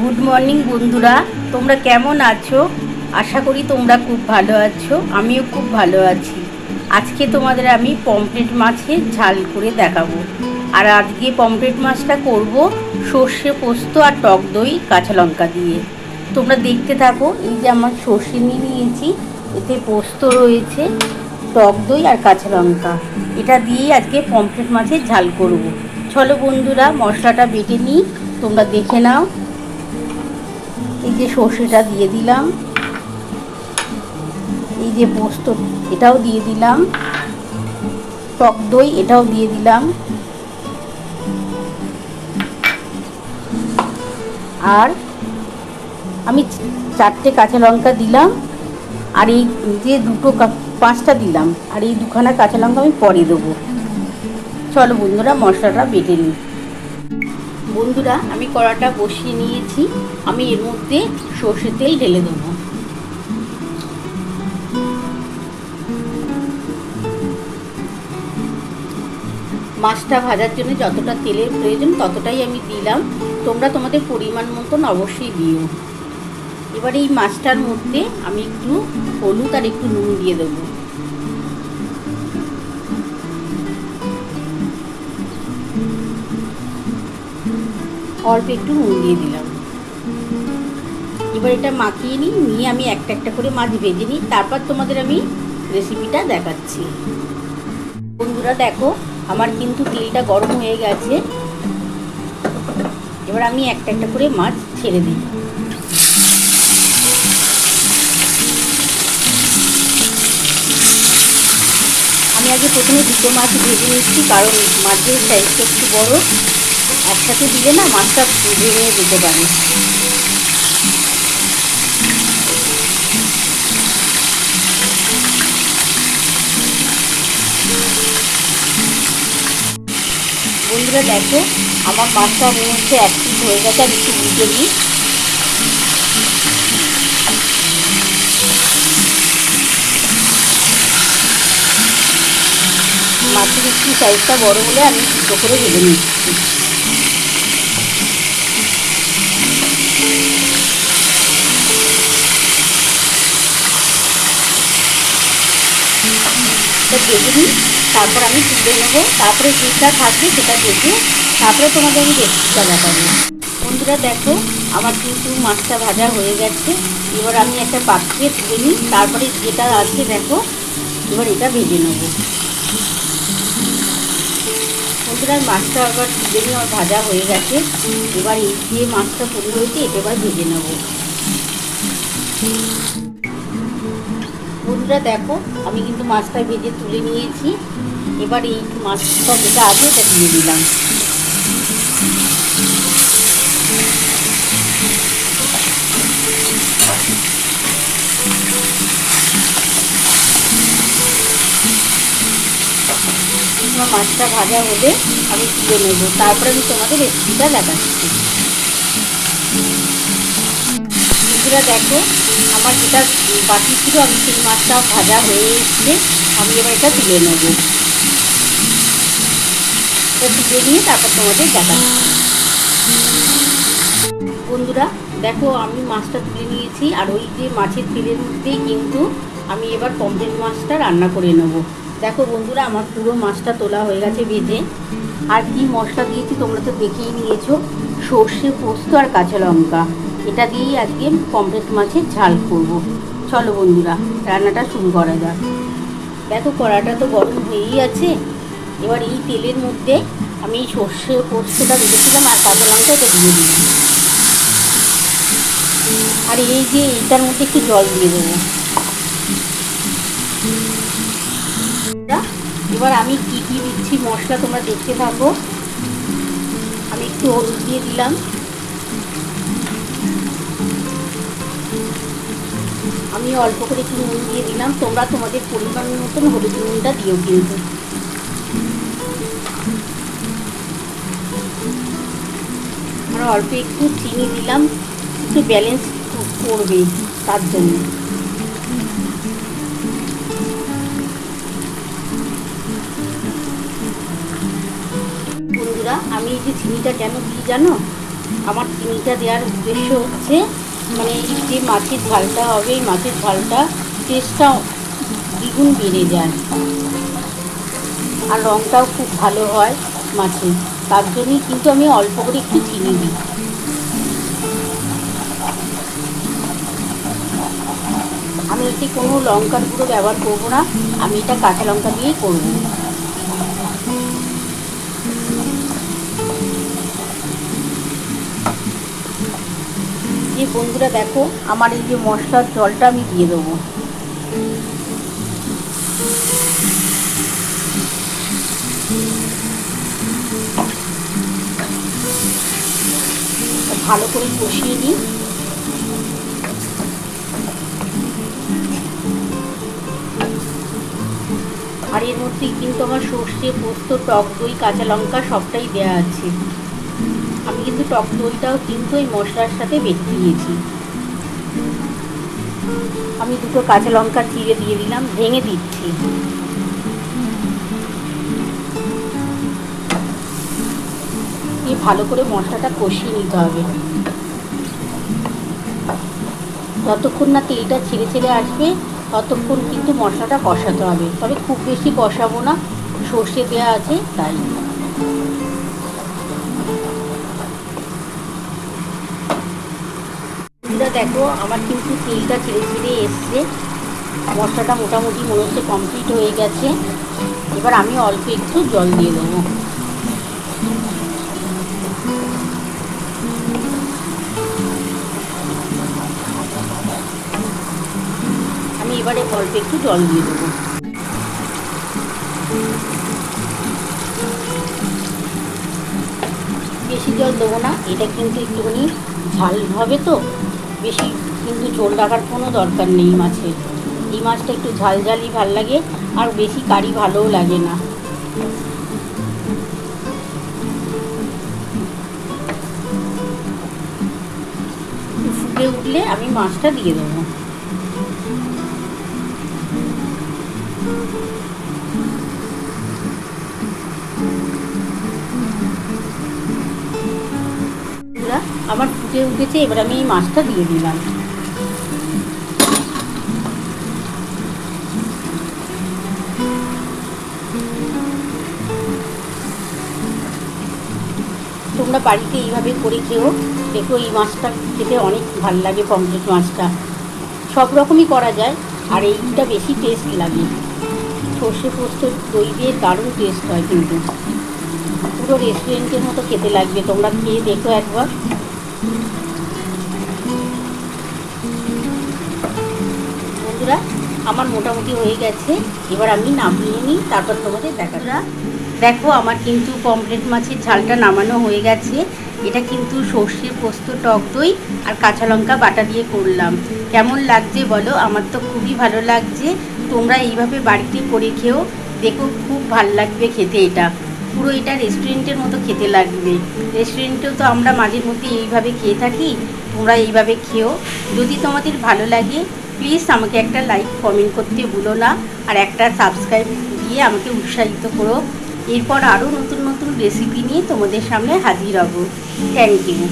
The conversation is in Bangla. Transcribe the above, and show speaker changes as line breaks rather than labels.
গুড মর্নিং বন্ধুরা, তোমরা কেমন আছো? আশা করি তোমরা খুব ভালো আছো, আমিও খুব ভালো আছি। আজকে তোমাদের আমি পমফ্রেট মাছের ঝাল করে দেখাবো। আর আজকে পমফ্রেট মাছটা করব সর্ষে পোস্ত আর টক দই কাঁচা লঙ্কা দিয়ে। তোমরা দেখতে থাকো, এই যে আমার সর্ষে নিয়ে নিয়েছি, এতে পোস্ত রয়েছে, টক দই আর কাঁচা লঙ্কা। এটা দিয়েই আজকে পমফ্রেট মাছের ঝাল করব। চলো বন্ধুরা, মশলাটা বেটে নিই, তোমরা দেখে নাও। এই যে সর্ষেটা দিয়ে দিলাম। এই যে পোস্ত, এটাও দিয়ে দিলাম। টক দই, এটাও দিয়ে দিলাম। আর আমি চারটে কাঁচা লঙ্কা দিলাম। আর এই যে দুটো পাঁচটা দিলাম। আর এই দুখানা কাঁচা লঙ্কা আমি পরে দেবো। চলো বন্ধুরা, মশলাটা বেটে নিই। বন্ধুরা, আমি কড়াটা বসিয়ে নিয়েছি। আমি এর মধ্যে সর্ষের তেল ঢেলে দেবো। মাছটা ভাজার জন্য যতটা তেলের প্রয়োজন ততটাই আমি দিলাম। তোমরা তোমাদের পরিমাণ মতন অবশ্যই দিও। এবার এই মাছটার মধ্যে আমি একটু হলুদ আর একটু নুন দিয়ে দেবো। অল্প একটু নুন দিয়ে দিলাম। এবার এটা মাখিয়ে নিই, নিয়ে আমি একটা একটা করে মাছ ভেজে নিই, তারপর তোমাদের আমি রেসিপিটা দেখাচ্ছি। বন্ধুরা দেখো, আমার কিন্তু তেলটা গরম হয়ে গেছে। এবার আমি একটা একটা করে মাছ ছেড়ে দিই। আমি আগে প্রথমে দুটো মাছ ভেজে নিচ্ছি, কারণ মাছের সাইজটা একটু বড়। একসাথে দিলে না মাছটা ভেঙে যেতে পারে। বন্ধুরা দেখো, আমার মাছটা মনে হচ্ছে এক পিস হয়ে গেছে, আমি একটু বুঝে দিই। মাছের একটু সাইজটা বড় হলে আমি দুটো করে ভেজে নিচ্ছি। ভেজে নিই, তারপর আমি তুলে নেব। তারপরে যেটা থাকবে সেটা ভেজে, তারপরে তোমাদের আমি রেসিপিটা দেখাবো। বন্ধুরা দেখো, আমার কিন্তু মাছটা ভাজা হয়ে গেছে। এবার আমি একটা পাত্রে তুলে নিই, তারপরে যেটা আছে দেখো, এবার এটা ভেজে নেব। বন্ধুরা, মাছটা আবার তুলে নিয়ে আমার ভাজা হয়ে গেছে। এবার এই যে মাছটা পড়ে রয়েছে এটা এবার ভেজে নেব। বন্ধুরা, দেখো, আমি কিন্তু মাছটা ভেজে তুলে নিয়েছি। এবার এই মাছটা যেটা আছে, এটা দিয়ে দিলাম। মাছটা ভাজা হলে আমি তুলে নেব। তারপরে আমি তোমাদের রেসিপিটা দেখাচ্ছি। বন্ধুরা দেখো, আমার যেটা বাকি ছিল, আমি সেই মাছটা ভাজা হয়ে এসছে। আমি এবার এটা তুলে নেব। তুলে নিয়ে তারপর তোমাদের দেখাচ্ছি বন্ধুরা, দেখো, আমি মাছটা তুলে নিয়েছি, আর ওই যে মাছের তেলের মধ্যেই কিন্তু আমি এবার পমফ্রেট মাছটা রান্না করে নেব। দেখো বন্ধুরা, আমার পুরো মাছটা তোলা হয়ে গেছে ভেজে। আর কি মশলা দিয়েছি তোমরা তো দেখেই নিয়েছো, সর্ষে পোস্ত আর কাঁচা লঙ্কা। এটা দিয়েই আজকে পমফ্রেট মাছের ঝাল করব। চলো বন্ধুরা, রান্নাটা শুরু করা যাক। দেখো, কড়াটা তো গরম হয়েই আছে। এবার এই তেলের মধ্যে আমি সর্ষে পোস্তটা রেখেছিলাম আর কাঁচা লঙ্কাটা দিয়ে দিলাম। আর এই যে এটার মধ্যে একটু জল দিয়ে দেবো। এবার আমি কী কী দিচ্ছি মশলা তোমরা দেখতে থাকো। আমি একটু হলুদ দিয়ে দিলাম। আমি অল্প করে একটু নুন দিয়ে দিলাম। তোমরা তোমাদের পরিমাণ মতন হলুদ নুনটা দিও কিন্তু। আমরা অল্প একটু চিনি দিলাম, একটু ব্যালেন্স করবে তার জন্য। বন্ধুরা, আমি এই যে চিনিটা কেন দিই জানো? আমার চিনিটা দেওয়ার উদ্দেশ্য হচ্ছে মানে যে মাছের ঝালটা হবে, এই মাছের ঝালটা টেস্টটা দ্বিগুণ বেড়ে যায়। আর রঙটাও খুব ভালো হয় মাছের। তার জন্যই কিন্তু আমি অল্প করে একটু চিনি দিই। আমি এতে কোনো লঙ্কার গুঁড়ো ব্যবহার করব না। আমি এটা কাঁচা লঙ্কা দিয়েই করব। বন্ধুরা দেখো, আমার এই যে মশলার জলটা আমি দিয়ে দেবো। ভালো করে কষিয়ে নিই। আর এর মধ্যে কিন্তু আমার সর্ষে, পোস্ত, টক দই, কাঁচা লঙ্কা সবটাই দেওয়া আছে। কিন্তু টক দইটাও কিন্তু এই মশলার সাথে বেটে দিয়েছি। আমি দুটো কাঁচা লঙ্কা চিড়ে দিয়ে দিলাম, ভেঙে দিচ্ছি। দিয়ে ভালো করে মশলাটা কষিয়ে নিতে হবে। যতক্ষণ না তেলটা ছেড়ে ছেড়ে আসবে, ততক্ষণ কিন্তু মশলাটা কষাতে হবে। তবে খুব বেশি কষাবো না, সর্ষে দেওয়া আছে তাই। দেখো, আমার কিন্তু তেলটা ছেড়ে ছেড়ে এসছে। মশলাটা মোটামুটি মনে হচ্ছে কমপ্লিট হয়ে গেছে। এবার আমি অল্প একটু জল দিয়ে দেবো। আমি এবারে অল্প একটু জল দিয়ে দেবো। বেশি জল দেবো না, এটা কিন্তু একটুখানি ঝাল হবে তো। বেশি, কিন্তু ঝোল রাখার কোনো দরকার নেই মাছের। এই মাছটা একটু ঝাল ঝালই ভালো লাগে, আর বেশি কারি ভালোও লাগে না। ফুটে উঠলে আমি মাছটা দিয়ে দেবো। আমার ফুটে উঠেছে, এবার আমি এই মাছটা দিয়ে দিলাম। তোমরা বাড়িতে এইভাবে করে খেও, দেখো এই মাছটা খেতে অনেক ভালো লাগে, পমফ্রেট মাছটা। সব রকমই করা যায়, আর এইটা বেশি টেস্ট লাগে। সর্ষে পোস্ত, দই দিয়ে দারুণ টেস্ট হয় কিন্তু। পুরো রেস্টুরেন্টের মতো খেতে লাগবে, তোমরা খেয়ে দেখো একবার। বন্ধুরা আমার মোটামুটি হয়ে গেছে। এবার আমি নামিয়ে নিই তারপর তোমাদের দেখাটা দেখো আমার কিন্তু পমফ্রেট মাছের ঝালটা নামানো হয়ে গেছে। এটা কিন্তু সর্ষে পোস্ত টক দই আর কাঁচা লঙ্কা বাটা দিয়ে করলাম। কেমন লাগছে বলো? আমার তো খুবই ভালো লাগছে। তোমরা এইভাবে বাড়িতে করে খেও। দেখো খুব ভালো লাগবে খেতে এটা। পুরো এটা রেস্টুরেন্টের মতো খেতে লাগবে। রেস্টুরেন্টেও তো আমরা মাঝে মধ্যে এইভাবে খেয়ে থাকি, তোমরা এইভাবে খেও। যদি তোমাদের ভালো লাগে প্লিজ আমাকে একটা লাইক কমেন্ট করতে ভুলো না। আর একটা সাবস্ক্রাইব দিয়ে আমাকে উৎসাহিত করো। এরপর আরও নতুন নতুন রেসিপি নিয়ে তোমাদের সামনে হাজির হব। Thank you